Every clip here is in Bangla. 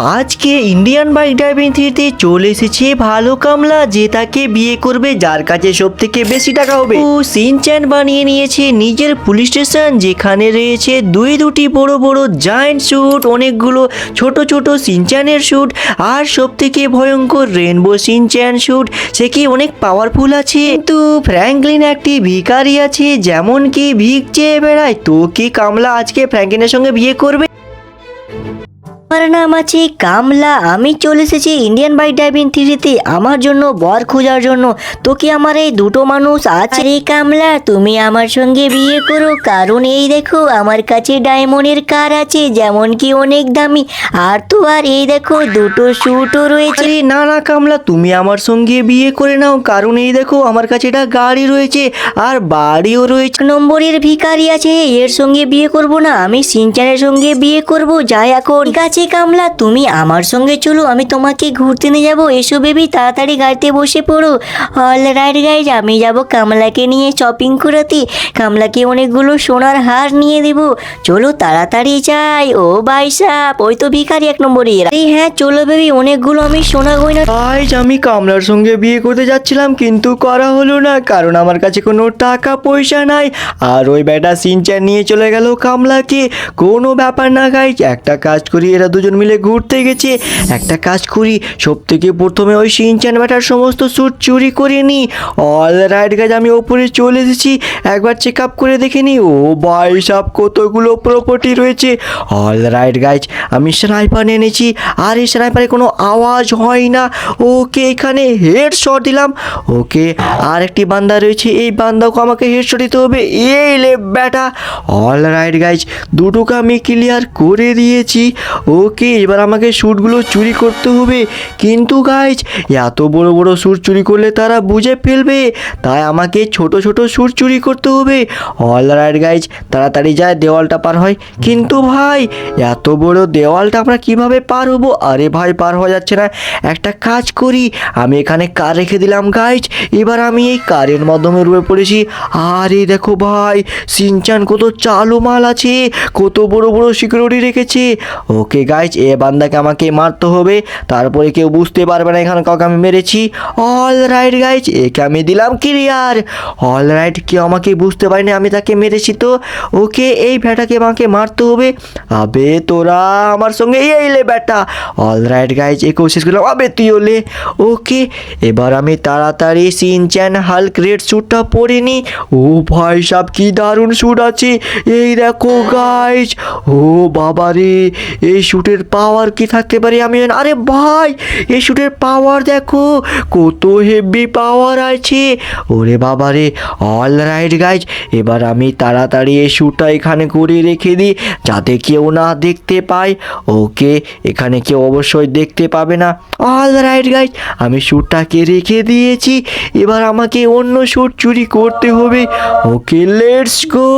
আজকে ইন্ডিয়ান বাইক ড্রাইভিং থ্রিতে চলে এসেছে ভালো কামলা, যে তাকে বিয়ে করবে, যার কাছে সব থেকে বেশি টাকা হবে। ও সিনচ্যান বানিয়ে নিয়েছে নিজের পুলিশ স্টেশন, যেখানে রয়েছে দুই দুটি বড় বড় জায়েন্ট স্যুট অনেকগুলো ছোট ছোট সিনচ্যানের স্যুট আর সব থেকে ভয়ঙ্কর রেনবো সিনচ্যান স্যুট সে কি অনেক পাওয়ারফুল আছে? কিন্তু ফ্র্যাঙ্কলিন একটি ভিখারি আছে যেমন কি ভিক চেয়ে বেড়ায়, তো কি কামলা আজকে ফ্র্যাঙ্কলিনের সঙ্গে বিয়ে করবে? আমার নাম আছে কামলা আমি চলে এসেছি ইন্ডিয়ান বাইক ড্রাইভিং থ্রিতে। আমার জন্য বর খোঁজার জন্য। তো কি আমার এই দুটো মানুষ আছে রে কামলা? তুমি আমার সঙ্গে বিয়ে করো। কারণ এই দেখো আমার কাছে ডায়মন্ডের কার আছে যেমন কি অনেক দামি। আর তো আর এই দেখো দুটো স্যুটও রয়েছে। না না কামলা তুমি আমার সঙ্গে বিয়ে করে নাও। কারণ এই দেখো আমার কাছে একটা গাড়ি রয়েছে আর বাড়িও রয়েছে। নম্বরের ভিখারি আছে এর সঙ্গে বিয়ে করব না। আমি সিনচানের সঙ্গে বিয়ে করব যাই এখন। ঠিক আছে কামলা? তুমি আমার সঙ্গে চলো, আমি তোমাকে ঘুরতে নিয়ে যাব। এসো বেবি, তাড়াতাড়ি গাড়িতে বসে পড়ো। অল রাইট গাইজ, আমি যাব কামলাকে নিয়ে শপিং করাতে। কামলাকে অনেকগুলো সোনার হার নিয়ে দেব। চলো তাড়াতাড়ি যাই। ও ভাই সাপ, ওই তো ভিখারি এক নম্বরে এই হ্যাঁ চলো বেবি, অনেকগুলো আমি সোনা গয়না আজ আমি কামলার সঙ্গে বিয়ে করতে যাচ্ছিলাম, কিন্তু করা হলো না, কারণ আমার কাছে কোনো টাকা পয়সা নাই। আর ওই বেটা সিনচান নিয়ে চলে গেল কামলাকে। কোনো ব্যাপার না গাইজ একটা কাজ করি, এরা দুজন মিলে ঘুরতে গেছে। একটা কাজ করি সব থেকে প্রথমে ওই সিনচান ব্যাটার সমস্ত স্যুট চুরি করে নি অল রাইট গাছ আমি ওপরে চলে এসেছি। একবার চেক আপ করে দেখে নি ও ভাই সব, কতগুলো প্রপার্টি রয়েছে। অল রাইট গাইজ আমি স্নাইপার এনেছি। আর এই স্নাইপারে কোনো আওয়াজ হয় না। ওকে এখানে হেড শট দিলাম। ওকে আর একটি বান্দা রয়েছে। এই বান্দাকে আমাকে হেড শট দিতে হবে। এই লে ব্যাটা। অল রাইট গাইজ দুটোকে আমি ক্লিয়ার করে দিয়েছি। ওকে, এবার আমাকে শ্যুটগুলো চুরি করতে হবে। কিন্তু গাইজ এত বড় বড় শ্যুট চুরি করলে তারা বুঝে ফেলবে। তাই আমাকে ছোট ছোট শ্যুট চুরি করতে হবে। অল রাইট গাইজ তাড়াতাড়ি যায়, দেওয়ালটা পার হয়। কিন্তু ভাই, এত বড় দেওয়ালটা আমরা কীভাবে পার হব? আরে ভাই, পার হওয়া যাচ্ছে না। একটা কাজ করি, আমি এখানে কার রেখে দিলাম গাইজ এবার আমি এই কারের মাধ্যমে রুয়ে পড়েছি। আরে দেখো ভাই, সিনচান কত চালু মাল আছে, কত বড় বড় সিকিউরিটি রেখেছে। ওকে গাইজ এ বান্দাকে আমাকে মারতে হবে। তারপরে কেউ বুঝতে পারবে না এখানে কাউকে আমি মেরেছি। অল রাইট গাইজ একে আমি দিলাম ক্লিয়ার অল রাইট কেউ আমাকে বুঝতে পারেনি আমি তাকে মেরেছি তো। ওকে, এই ভ্যাটাকে আমাকে মারতে হবে। আবে, তোরা আমার সঙ্গে এই এলে ব্যাটা। অল রাইট গাইজ একেও শেষ করলাম। আবে তুই ওলে ওকে, এবার আমি তাড়াতাড়ি সিনচ্যান হাল্ক রেড স্যুটটা পরে নি। ও ভাই সাব, কি দারুণ স্যুট আছে। এই দেখো গাইজ ও বাবা রে এই শ্যুটের পাওয়ার কি থাকতে পারে? আমি আরে ভাই, এই শ্যুটের পাওয়ার দেখো, কত হেভি পাওয়ার আছে। ওরে বাবা রে অল রাইট গাইজ এবার আমি তাড়াতাড়ি এই শ্যুটটা এখানে করে রেখে দিই, যাতে কেউ না দেখতে পায়। ওকে, এখানে কেউ অবশ্যই দেখতে পাবে না। অল রাইট গাইজ আমি শ্যুটটাকে রেখে দিয়েছি। এবার আমাকে অন্য শ্যুট চুরি করতে হবে। ওকে লেটস গো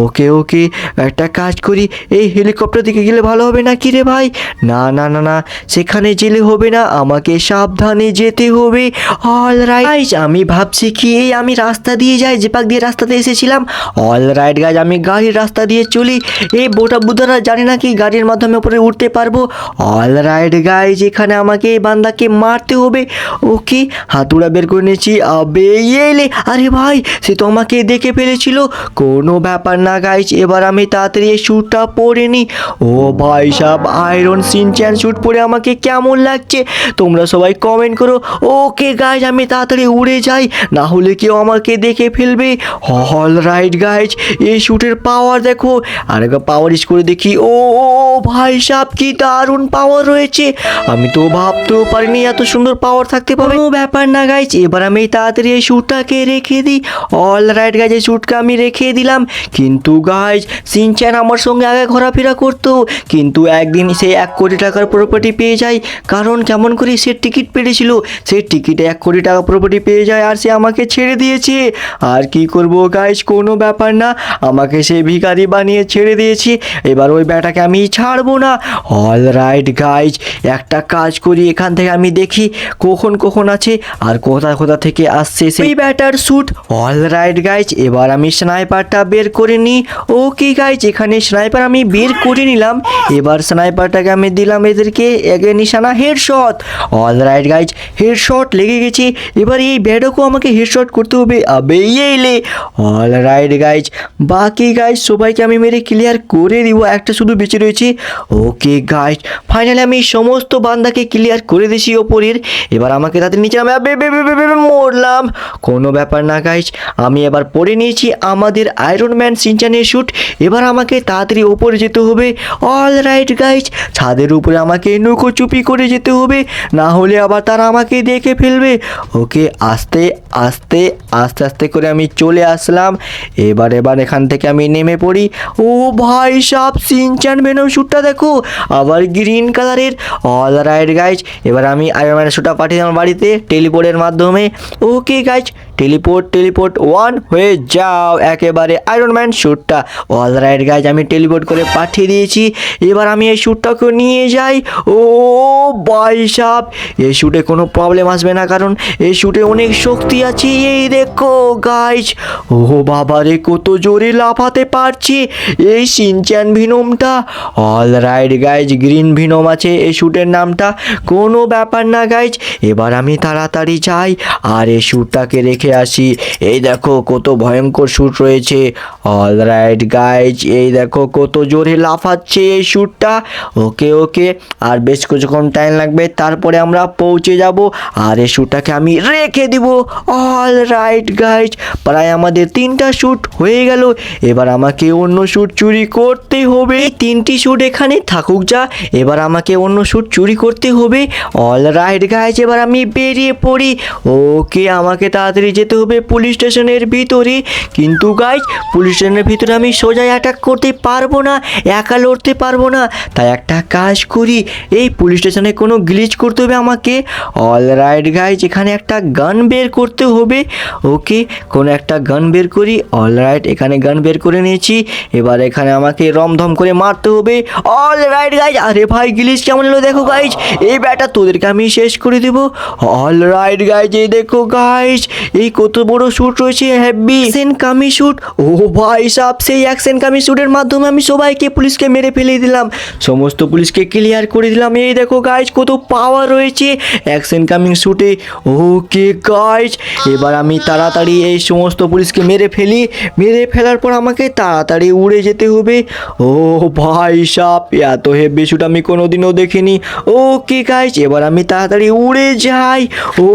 ওকে ওকে, একটা কাজ করি। এই হেলিকপ্টার দিকে গেলে ভালো হবে না কি রে ভাই? না না না না, সেখানে গেলে হবে না, আমাকে সাবধানে যেতে হবে। অল রাইট আমি ভাবছি কি, এই আমি রাস্তা দিয়ে যাই, যে পাক দিয়ে রাস্তাতে এসেছিলাম। অল রাইট গাইজ আমি গাড়ির রাস্তা দিয়ে চলি। এই বোটা বুধারা জানি না কি গাড়ির মাধ্যমে উপরে উঠতে পারব। অল রাইট গাইজ এখানে আমাকে এই বান্দাকে মারতে হবে। ওকে হাতুড়া বের করে নিয়েছি। আবে এলে আরে ভাই, সে তো আমাকে দেখে ফেলেছিল। কোনো ব্যাপার না গাইজ এবার আমি তাড়াতাড়ি এই শ্যুটটা পরে নিই ও ভাই সাহেব আয়রন সিনচ্যান শ্যুট পরে আমাকে কেমন লাগছে, তোমরা সবাই কমেন্ট করো। ওকে গাইজ আমি তাড়াতাড়ি উড়ে যাই, না হলে কেউ আমাকে দেখে ফেলবে। হল রাইট গাইজ এই শ্যুটের পাওয়ার দেখো। আর একবার পাওয়ার ইস করে দেখি, ও ভাই সাহেব, কি দারুণ পাওয়ার রয়েছে। আমি তো ভাবতেও পারিনি এত সুন্দর পাওয়ার থাকতে পারে কোনো ব্যাপার না গাইজ এবার আমি তাড়াতাড়ি এই শ্যুটটাকে রেখে দিই। অল রাইট গাইজ এই শ্যুটকে আমি রেখে দিলাম। কিন্তু গাইজ সিনচ্যান আমার সঙ্গে আগে ঘোরাফেরা করতো। কিন্তু একদিন সে এক কোটি টাকার প্রপার্টি পেয়ে যায়। কারণ কেমন করে সে টিকিট পেরেছিল সে টিকিটে এক কোটি টাকা প্রপার্টি পেয়ে যায় আর সে আমাকে ছেড়ে দিয়েছে। আর কি করব গাইজ কোনো ব্যাপার না। আমাকে সে ভিখারি বানিয়ে ছেড়ে দিয়েছে। এবার ওই ব্যাটাকে আমি ছাড়বো না। অল রাইট গাইজ একটা কাজ করি এখান থেকে আমি দেখি কখন কখন আছে আর কোথা কোথা থেকে আসছে সেই batter suit all right guys এবার আমি স্নাইপারটা বের করে নিই। ও ওকে গাইজ এখানে স্নাইপার আমি বের করে নিলাম। এবার স্নাইপারটাকে আমি দিলাম এদেরকে। এগে নিশানা headshot all right guys headshot লেগে গেছে। এবার এই ব্যাডকও আমাকে হেডশট করতে হবে। আবে এলে। অল রাইট গাইজ বাকি গাইজ সবাইকে আমি মেরে ক্লিয়ার করে দিব। একটা শুধু বেঁচে রয়েছে। ওকে গাইজ ফাইনালি আমি সমস্ত বান্দাকে ক্লিয়ার করে দিয়েছি ওপরের। এবার আমাকে তাদের নিচে আমি মরলাম। কোনো ব্যাপার না গাইজ আমি এবার পরে নিয়েছি আমাদের আয়রন ম্যান সিনচানের শ্যুট এবার আমাকে তাড়াতাড়ি ওপরে যেতে হবে। অল রাইট গাইজ ছাদের উপরে আমাকে নৌকো চুপি করে যেতে হবে, না হলে আবার তারা আমাকে দেখে ফেলবে। ওকে, আস্তে আস্তে আস্তে আস্তে করে আমি চলে আসলাম। এবার এবার এখান থেকে আমি নেমে পড়ি। ও ভাই সাপ সিনচান বেনম শ্যুটটা দেখো, আবার গ্রিন কালারের। অল রাইট গাইজ এবার আমি আয়রন শ্যুটটা পাঠিয়ে আমার বাড়িতে, টেলিপোর্টের মাধ্যমে। Okay guys teleport teleport one হয়ে যাও। একেবারে আয়রন ম্যান শ্যুটটা অল রাইট গাইজ আমি টেলিপোর্ট করে পাঠিয়ে দিয়েছি। এবার আমি এই শ্যুটটাকে নিয়ে যাই। ও বাই সাপ এই শ্যুটে কোনো প্রবলেম আসবে না, কারণ এই শ্যুটে অনেক শক্তি আছে। এই দেখো গাইজ ও বাবা রে, কত জোরে লাফাতে পারছি এই Shinchan ভিনোমটা all right guys green venom আছে এই শ্যুটের নামটা। কোনো ব্যাপার না গাইজ এবার আমি তাড়াতাড়ি যাই। আর এই শ্যুটটাকে রেখে আসি। এই দেখো কত ভয়ঙ্কর শ্যুট রয়েছে। অল রাইট গাইজ এই দেখো কত জোরে লাফাচ্ছে এই শ্যুটটা ওকে ওকে, আর বেশ কিছুক্ষণ টাইম লাগবে, তারপরে আমরা পৌঁছে যাব। আর এই শ্যুটটাকে আমি রেখে দিব। অল রাইট গাইজ প্রায় আমাদের তিনটা শ্যুট হয়ে গেল। এবার আমাকে অন্য শ্যুট চুরি করতে হবে। তিনটি শ্যুট এখানে থাকুক যা, এবার আমাকে অন্য শ্যুট চুরি করতে হবে। অল রাইট গাইজ এবার আমি বেরিয়ে পড়ি। ওকে, আমাকে তাড়াতাড়ি যেতে হবে পুলিশ স্টেশনের ভিতরে। কিন্তু গাইজ পুলিশ স্টেশনের ভিতরে আমি সোজা অ্যাটাক করতে পারব না, একা লড়তে পারব না। তাই একটা কাজ করি, এই পুলিশ স্টেশনে কোনো গ্লিচ করতে হবে আমাকে। অল রাইট গাইজ এখানে একটা গান বের করতে হবে। ওকে কোনো একটা গান বের করি। অল রাইট এখানে গান বের করে নিয়েছি। এবার এখানে আমাকে রমধম করে মারতে হবে। অল রাইট গাইজ আরে ভাই গ্লিচ কেমন এলো দেখো গাইজ এই ব্যাটা তোদেরকে আমি শেষ করে দেবো। অল রাইট গাইজ এই দেখো গাইজ এই কত বড় শ্যুট রয়েছে হ্যাভি অ্যাকশন কামি শ্যুট ও ভাই সাব, সেই অ্যাকশন কামি শ্যুটের মাধ্যমে আমি সবাইকে, পুলিশকে মেরে ফেলে দিলাম। সমস্ত পুলিশকে ক্লিয়ার করে দিলাম। এই দেখো গাইজ কত পাওয়ার রয়েছে অ্যাকশন কামিং শ্যুটে ওকে গাইজ এবার আমি তাড়াতাড়ি এই সমস্ত পুলিশকে মেরে ফেলি। মেরে ফেলার পর আমাকে তাড়াতাড়ি উড়ে যেতে হবে। ও ভাই সাপ এত হেভি শ্যুট আমি কোনোদিনও দেখিনি। ওকে গাইজ এবার আমি তাড়াতাড়ি উড়ে যাই। ও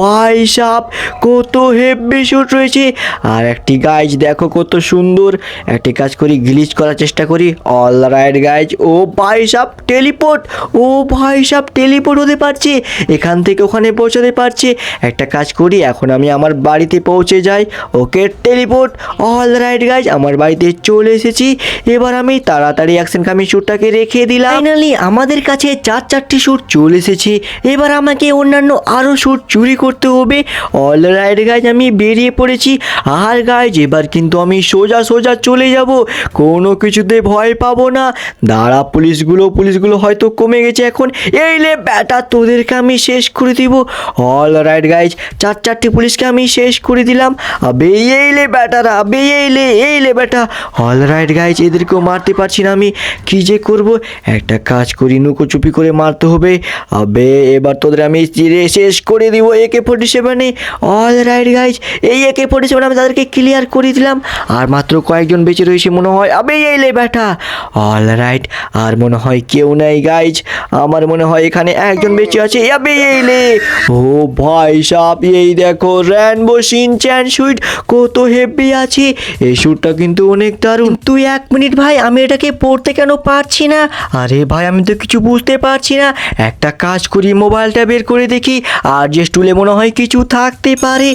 ভাই সাপ কত হেভি শ্যুট রয়েছে। আর একটি গাইজ দেখো কত সুন্দর। একটি কাজ করি গ্লিচ করার চেষ্টা করি। অল রাইট গাইজ ও ভাই সাপ টেলিপোর্ট ও ভাই সাপ টেলিপোর্ট হতে পারছে। এখান থেকে ওখানে পৌঁছাতে পারছে। একটা কাজ করি, এখন আমি আমার বাড়িতে পৌঁছে যাই। Okay teleport all right guys আমার বাড়িতে চলে এসেছি। এবার আমি তাড়াতাড়ি অ্যাকশন কামি শ্যুটটাকে রেখে দিলাম। ফাইনালি আমাদের কাছে চার চারটি শ্যুট চলে এসেছে। এবার আমাকে অন্যান্য আরও শ্যুট চুরি করতে হবে। অল রাইট গাইজ আমি বেরিয়ে পড়েছি। আর গাইজ এবার কিন্তু আমি সোজা সোজা চলে যাব। কোনো কিছুতে ভয় পাবো না। দাঁড়া, পুলিশগুলো পুলিশগুলো হয়তো কমে গেছে এখন। এই লে ব্যাটা, তোদেরকে আমি শেষ করে দিব। অল রাইট গাইজ চার চারটি পুলিশকে আমি শেষ করে দিলাম। আবে, এই লে ব্যাটারা, আবে, এই লে এই লে ব্যাটা। অল রাইট গাইজ এদেরকেও মারতে পারছি না আমি। কী যে করব? একটা কাজ করি, নুকোচুপি করে মারতে হবে। আবে, এবার তোদের আমি শেষ করে দিব। একে ফোর্টি সেভেনে অল রাইট গাইজ, এই একে সেভেন আমি তাদেরকে ক্লিয়ার করে দিলাম। আর মাত্র কয়েকজন বেঁচে রয়েছে, মনে হয় আবে এই ব্যাটা। অল রাইট আর মনে হয় কেউ নাই গাইজ। আমার মনে হয় এখানে একজন বেঁচে আছে আবে এই ও ভাই সাপ এই দেখো র্যানবো সিন চ্যান সুইট কত হেভি আছে। এই শ্যুটটা কিন্তু অনেক দারুণ। তুই এক মিনিট ভাই, আমি এটাকে পড়তে কেন পারছি না? আরে ভাই, আমি তো কিছু বুঝতে পারছি না। একটা কাজ করি, মোবাইলটা বের করে দেখি। আর যে স্টুলে মনে হয় কিছু থাকতে পারে।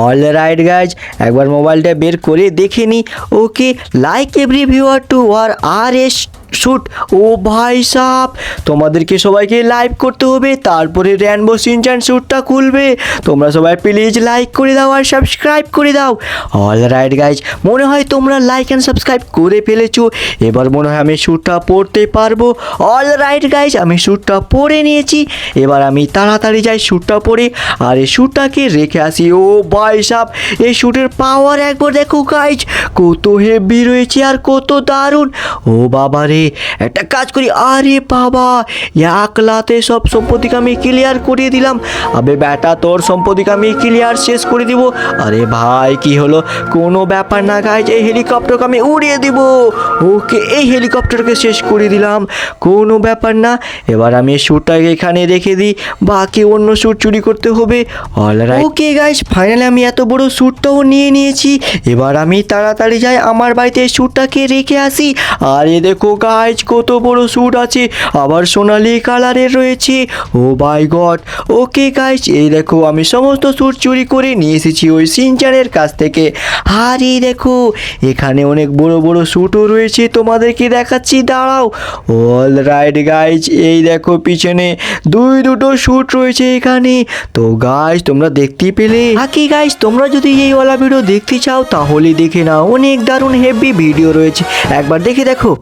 অল রাইট গাইজ একবার মোবাইলটা বের করে দেখে নি। ওকে লাইক এভরি ভিউয়ার টু ওয়ার আর এস শুট। ও ভাই সাপ তোমাদেরকে সবাইকে লাইভ করতে হবে, তারপরে র্যানবো সিনচান শ্যুটটা খুলবে। তোমরা সবাই প্লিজ লাইক করে দাও আর সাবস্ক্রাইব করে দাও। অল রাইট গাইজ মনে হয় তোমরা লাইক অ্যান্ড সাবস্ক্রাইব করে ফেলেছো। এবার মনে হয় আমি শ্যুটটা পড়তে পারব। অল রাইট গাইজ আমি শ্যুটটা পরে নিয়েছি। এবার আমি তাড়াতাড়ি যাই শ্যুটটা পরে আর এই শ্যুটটাকে রেখে আসি। ও ভাই সাপ এই শ্যুটের পাওয়ার একবার দেখো গাইজ কত হেভি রয়েছে আর কত দারুণ। ও বাবা রে একটা কাজ করি। আরে বাবা একলাতে সব সম্পত্তিকে আমি ক্লিয়ার করিয়ে দিলাম। আবে বেটা, তোর সম্পত্তিকে আমি ক্লিয়ার শেষ করে দিব। আরে ভাই, কি হলো? কোনো ব্যাপার না গাইজ এই হেলিকপ্টারকে আমি উড়িয়ে দিব। ওকে, এই হেলিকপ্টারকে শেষ করে দিলাম। কোনো ব্যাপার না, এবার আমি শ্যুটটাকে এখানে রেখে দিই। বাকি অন্য শ্যুট চুরি করতে হবে। অলরাইট ওকে গাইজ ফাইনালি আমি এত বড় শ্যুটটাও নিয়ে নিয়েছি। এবার আমি তাড়াতাড়ি যাই আমার বাড়িতে শ্যুটটাকে রেখে আসি। আর এ দেখো গাইজ কত বড় শ্যুট আছে। আবার সোনালি কালারের রয়েছে। Oh by god okay guys এই দেখো, আমি সমস্ত শ্যুট চুরি করে নিয়ে এসেছি ওই সিনচানের কাছ থেকে। আর এই দেখো, এখানে অনেক বড় বড় শ্যুটও রয়েছে তোমাদেরকে দেখাচ্ছি, দাঁড়াও। অল রাইট গাইজ এই দেখো, পিছনে দুই দুটো শ্যুট রয়েছে এখানে। তো গাইজ তোমরা দেখতেই পেলে? বাকি গাইজ তোমরা যদি এই ওলা ভিডিও দেখতে চাও, তাহলে দেখে নাও, অনেক দারুণ হেভি ভিডিও রয়েছে। একবার দেখে দেখো।